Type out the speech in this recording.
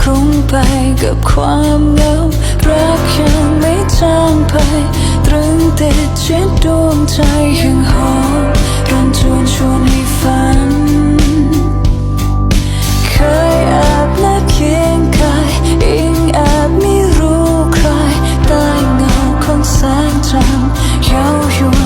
คุ้งไปกับความเหงารักยังไม่จางไป ตรึงติดชิดดวงใจยังหอมรันชวนชวนให้ฝัน เคยแอบและเคียงกายอิงแอบไม่รู้ใครใต้เงาของแสงจันทร์ย้ายวน